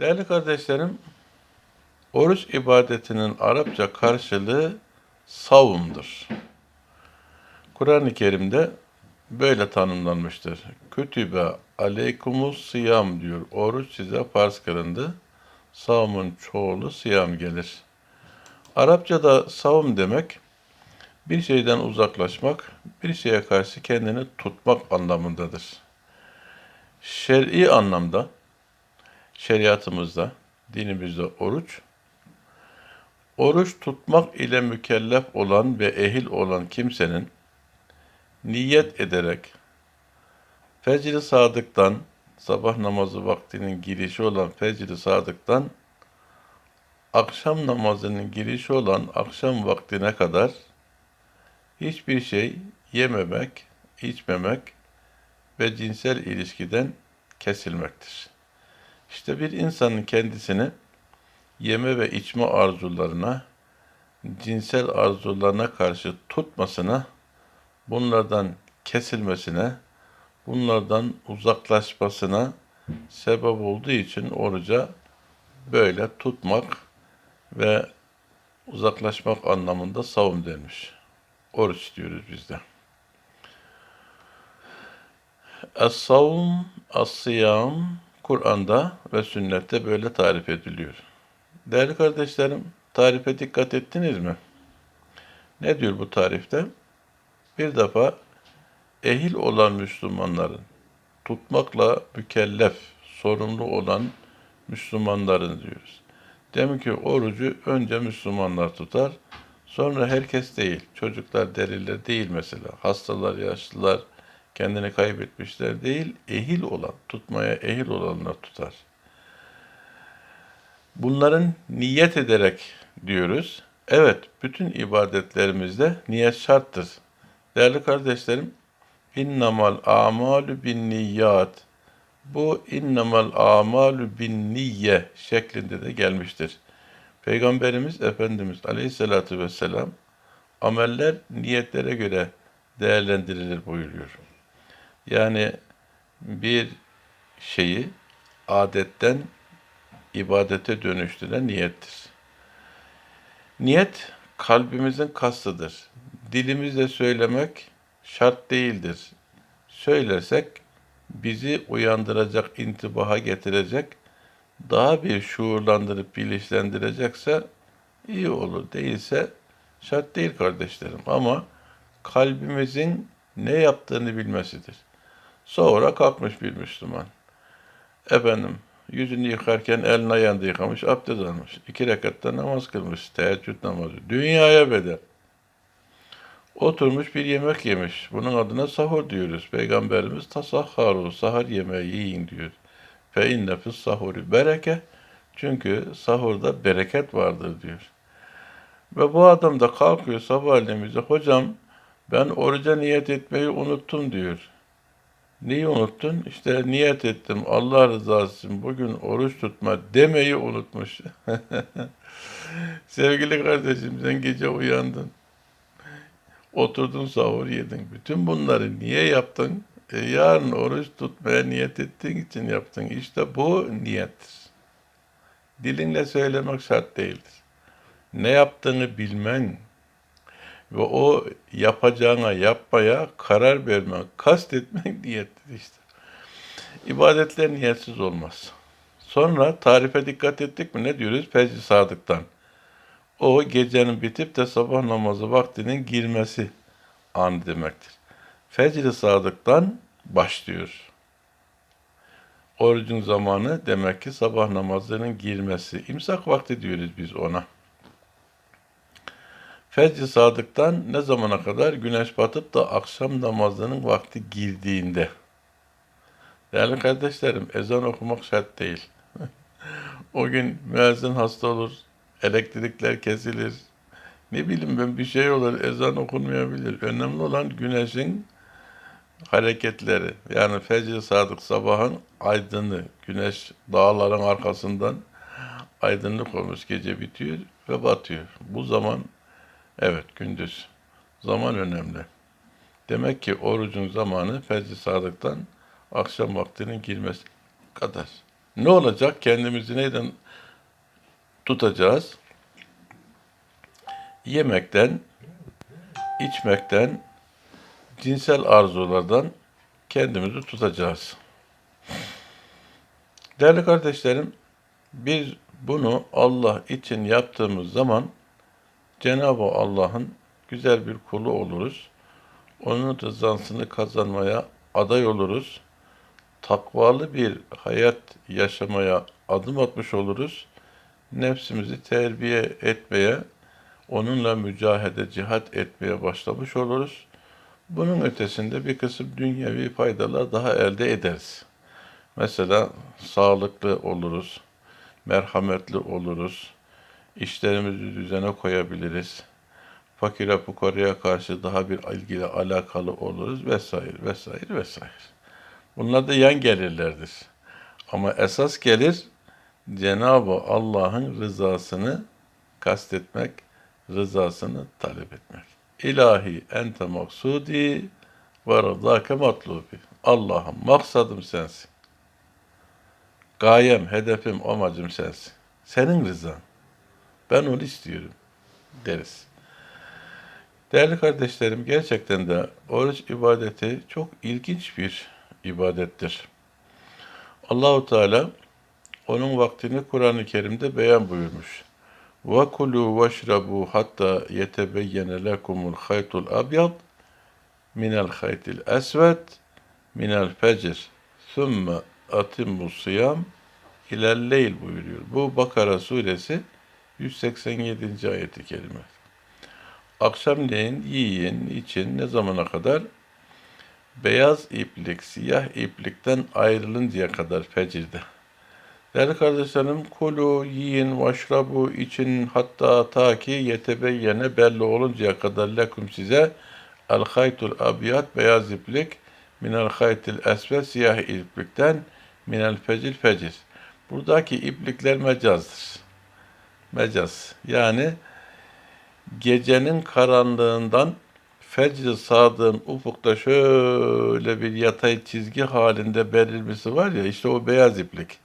Değerli kardeşlerim, oruç ibadetinin Arapça karşılığı savumdur. Kur'an-ı Kerim'de böyle tanımlanmıştır. Kütübe aleykumus siyam diyor. Oruç size farz kılındı. Savmun çoğulu siyam gelir. Arapçada savum demek bir şeyden uzaklaşmak, bir şeye karşı kendini tutmak anlamındadır. Şer'i anlamda şeriatımızda, dinimizde oruç, oruç tutmak ile mükellef olan ve ehil olan kimsenin niyet ederek fecr-i sadıktan, sabah namazı vaktinin girişi olan fecr-i sadıktan, akşam namazının girişi olan akşam vaktine kadar hiçbir şey yememek, içmemek ve cinsel ilişkiden kesilmektir. İşte bir insanın kendisini yeme ve içme arzularına, cinsel arzularına karşı tutmasına, bunlardan kesilmesine, bunlardan uzaklaşmasına sebep olduğu için oruca böyle tutmak ve uzaklaşmak anlamında savun denmiş. Oruç diyoruz biz de. Es-savm, as-siyam Kur'an'da ve sünnette böyle tarif ediliyor. Değerli kardeşlerim, tarife dikkat ettiniz mi? Ne diyor bu tarifte? Bir defa ehil olan Müslümanların, tutmakla mükellef, sorumlu olan Müslümanların diyoruz. Demek ki orucu önce Müslümanlar tutar, sonra herkes değil. Çocuklar, deliler değil mesela. Hastalar, yaşlılar, kendini kaybetmişler değil, ehil olan, tutmaya ehil olanlar tutar. Bunların niyet ederek diyoruz. Evet, bütün ibadetlerimizde niyet şarttır. Değerli kardeşlerim, innamal amalu bin niyat. Bu innamal amalu bin niye şeklinde de gelmiştir. Peygamberimiz Efendimiz Aleyhisselatü Vesselam ameller niyetlere göre değerlendirilir buyuruyor. Yani bir şeyi adetten ibadete dönüştüren niyettir. Niyet kalbimizin kastıdır. Dilimizle söylemek şart değildir. Söylersek bizi uyandıracak, intibaha getirecek, daha bir şuurlandırıp bilinçlendirecekse iyi olur. Değilse şart değil kardeşlerim ama kalbimizin ne yaptığını bilmesidir. Sonra kalkmış bir Müslüman. Efendim, yüzünü yıkarken elini ayağını yıkamış, abdest almış. İki rekatta namaz kılmış, teheccüd namazı. Dünyaya bedel. Oturmuş bir yemek yemiş. Bunun adına sahur diyoruz. Peygamberimiz tasahharu, sahur yemeği yiyin diyor. Fe inne fis sahuri bereke. Çünkü sahurda bereket vardır diyor. Ve bu adam da kalkıyor sabahleyin bize, hocam ben oruca niyet etmeyi unuttum diyor. Neyi unuttun? İşte niyet ettim Allah rızası için bugün oruç tutma demeyi unutmuş. Sevgili kardeşim sen gece uyandın. Oturdun sahur yedin. Bütün bunları niye yaptın? E, yarın oruç tutmaya niyet ettiğin için yaptın. İşte bu niyettir. Dilinle söylemek şart değildir. Ne yaptığını bilmen, ve o yapacağına yapmaya karar vermek, kastetmek niyettir işte. İbadetler niyetsiz olmaz. Sonra tarife dikkat ettik mi? Ne diyoruz? Fecr sadıktan. O gecenin bitip de sabah namazı vaktinin girmesi an demektir. Fecr sadıktan başlıyor. Orucun zamanı demek ki sabah namazının girmesi. İmsak vakti diyoruz biz ona. Fecr sadıktan ne zamana kadar? Güneş batıp da akşam namazının vakti girdiğinde. Değerli kardeşlerim, ezan okumak şart değil. o gün müezzin hasta olur, elektrikler kesilir. Ne bileyim ben bir şey olur, ezan okunmayabilir. Önemli olan güneşin hareketleri. Yani fecr sadık sabahın aydınlığı. Güneş dağların arkasından aydınlık olmuş gece bitiyor ve batıyor. Bu zaman Evet, gündüz. Zaman önemli. Demek ki orucun zamanı fecr sadıktan akşam vaktinin girmesi kadar. Ne olacak? Kendimizi neyden tutacağız? Yemekten, içmekten, cinsel arzulardan kendimizi tutacağız. Değerli kardeşlerim, biz bunu Allah için yaptığımız zaman Cenab-ı Allah'ın güzel bir kulu oluruz. Onun rızasını kazanmaya aday oluruz. Takvalı bir hayat yaşamaya adım atmış oluruz. Nefsimizi terbiye etmeye, onunla mücahede, cihat etmeye başlamış oluruz. Bunun ötesinde bir kısım dünyevi faydalar daha elde ederiz. Mesela sağlıklı oluruz, merhametli oluruz, işlerimizi düzene koyabiliriz, fakire fukaraya karşı daha bir ilgili alakalı oluruz vesaire vesaire vesaire. Bunlar da yan gelirlerdir. Ama esas gelir Cenab-ı Allah'ın rızasını kastetmek, rızasını talep etmek. İlahi ente maksudi ve rızake matlubi. Allah'ım maksadım sensin. Gayem, hedefim, amacım sensin. Senin rızan. Ben onu istiyorum deriz. Değerli kardeşlerim gerçekten de oruç ibadeti çok ilginç bir ibadettir. Allahu Teala onun vaktini Kur'an-ı Kerim'de beyan buyurmuş. Ve kulu veşrabu hatta yetebeyyene lekumul haytul abyad minel haytil esved minel fecr thumme atimmu sıyam ilel leyl buyuruyor. Bu Bakara suresi 187. ayeti kerime. Akşamleyin yiyin, için ne zamana kadar? Beyaz iplik, siyah iplikten ayrılıncaya kadar fecirde. Değerli kardeşlerim, kulu, yiyin, vaşrabu için hatta ta ki yetebeyyene belli oluncaya kadar lekum size el haytul abiyat beyaz iplik minel haytil esved siyah iplikten minel fecil fecir. Buradaki iplikler mecazdır. Mecaz. Yani gecenin karanlığından fecr sadığın ufukta şöyle bir yatay çizgi halinde belirmesi var ya işte o beyaz iplik.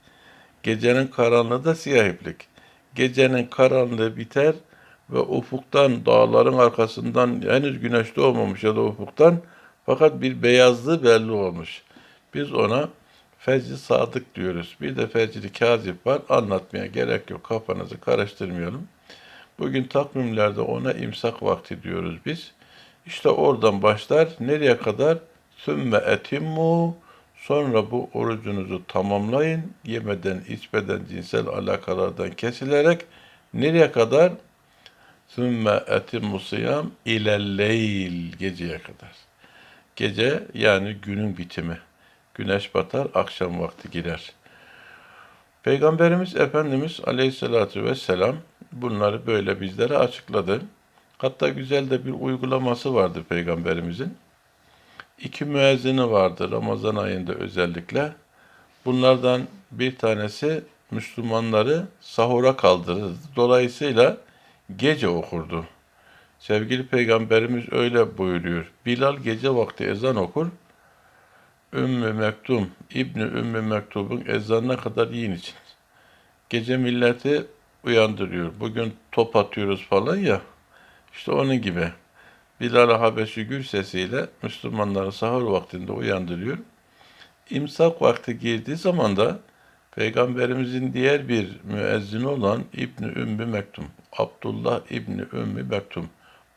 Gecenin karanlığı da siyah iplik. Gecenin karanlığı biter ve ufuktan, dağların arkasından henüz güneş doğmamış ya da ufuktan fakat bir beyazlığı belli olmuş. Biz ona fecri sadık diyoruz. Bir de fecri kazip var. Anlatmaya gerek yok. Kafanızı karıştırmayalım. Bugün takvimlerde ona imsak vakti diyoruz biz. İşte oradan başlar. Nereye kadar? Sümme etimmu. Sonra bu orucunuzu tamamlayın. Yemeden, içmeden, cinsel alakalardan kesilerek nereye kadar? Sümme etimmu sıyam ilelleyl. Geceye kadar. Gece yani günün bitimi. Güneş batar, akşam vakti girer. Peygamberimiz Efendimiz Aleyhisselatü Vesselam bunları böyle bizlere açıkladı. Hatta güzel de bir uygulaması vardı Peygamberimizin. İki müezzini vardı Ramazan ayında özellikle. Bunlardan bir tanesi Müslümanları sahura kaldırırdı. Dolayısıyla gece okurdu. Sevgili Peygamberimiz öyle buyuruyor. Bilal gece vakti ezan okur. Ümmü Mektum, İbni Ümmü Mektub'un ezanına kadar yiyin için. Gece milleti uyandırıyor. Bugün top atıyoruz falan ya. İşte onun gibi. Bilal-i Habeşi gül sesiyle Müslümanları sahur vaktinde uyandırıyor. İmsak vakti girdiği zaman da Peygamberimizin diğer bir müezzini olan İbni Ümmü Mektum, Abdullah İbni Ümmü Mektum.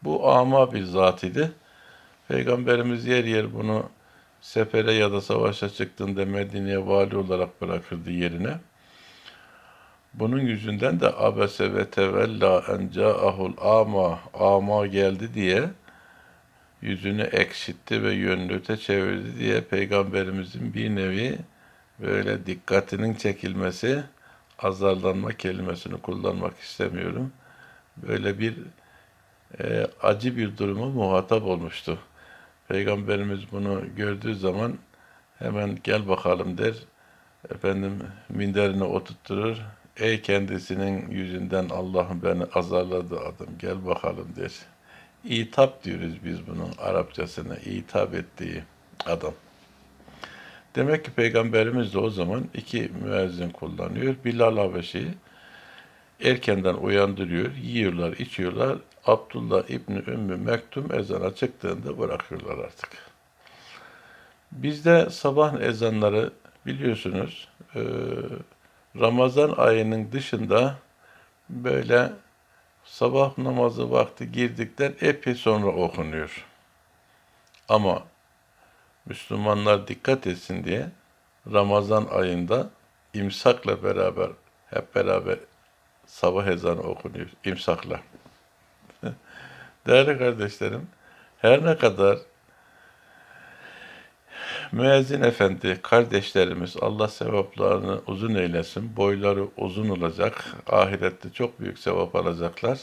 Bu ama bir zat idi. Peygamberimiz yer yer bunu sefere ya da savaşa çıktığında Medine'ye vali olarak bırakırdı yerine. Bunun yüzünden de abese ve tevella en ca'ahul ama, ama geldi diye yüzünü ekşitti ve yönlüte çevirdi diye Peygamberimizin bir nevi böyle dikkatinin çekilmesi, azarlanma kelimesini kullanmak istemiyorum. Böyle bir e, acı bir duruma muhatap olmuştu. Peygamberimiz bunu gördüğü zaman hemen gel bakalım der. Efendim minderine oturtturur. Ey kendisinin yüzünden Allah'ım beni azarladı adam gel bakalım der. İtap diyoruz biz bunun Arapçasına. itap ettiği adam. Demek ki Peygamberimiz de o zaman iki müezzin kullanıyor. Bilal Habeşi'yi erkenden uyandırıyor, yiyorlar, içiyorlar. Abdullah İbni Ümmü Mektum ezana çıktığında bırakıyorlar artık. Bizde sabah ezanları biliyorsunuz e, Ramazan ayının dışında böyle sabah namazı vakti girdikten epey sonra okunuyor. Ama Müslümanlar dikkat etsin diye Ramazan ayında imsakla beraber hep beraber sabah ezanı okunuyor imsakla. Değerli kardeşlerim, her ne kadar müezzin efendi kardeşlerimiz Allah sevaplarını uzun eylesin, boyları uzun olacak, ahirette çok büyük sevap alacaklar.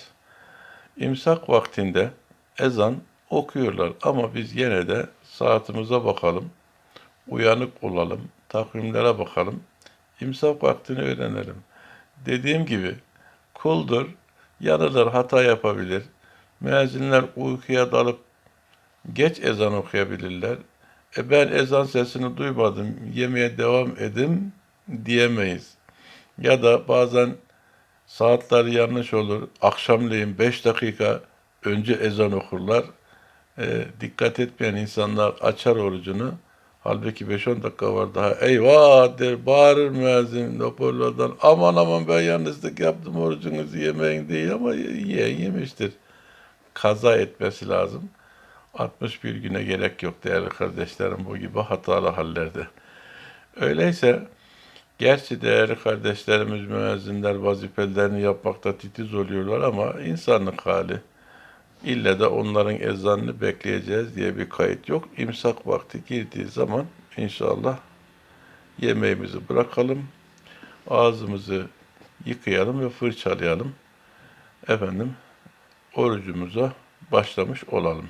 İmsak vaktinde ezan okuyorlar ama biz yine de saatimize bakalım, uyanık olalım, takvimlere bakalım, imsak vaktini öğrenelim. Dediğim gibi kuldur, yanılır, hata yapabilir. Müezzinler uykuya dalıp geç ezan okuyabilirler. E ben ezan sesini duymadım, yemeye devam edim diyemeyiz. Ya da bazen saatler yanlış olur. Akşamleyin 5 dakika önce ezan okurlar. E, dikkat etmeyen insanlar açar orucunu. Halbuki 5-10 dakika var daha. Eyvah der, bağırır müezzin hoparlörden. Aman aman ben yanlışlık yaptım orucunuzu yemeyin diye ama yiyen yemiştir. Kaza etmesi lazım. 61 güne gerek yok değerli kardeşlerim bu gibi hatalı hallerde. Öyleyse gerçi değerli kardeşlerimiz müezzinler vazifelerini yapmakta titiz oluyorlar ama insanlık hali. İlle de onların ezanını bekleyeceğiz diye bir kayıt yok. İmsak vakti girdiği zaman inşallah yemeğimizi bırakalım. Ağzımızı yıkayalım ve fırçalayalım. Efendim orucumuza başlamış olalım.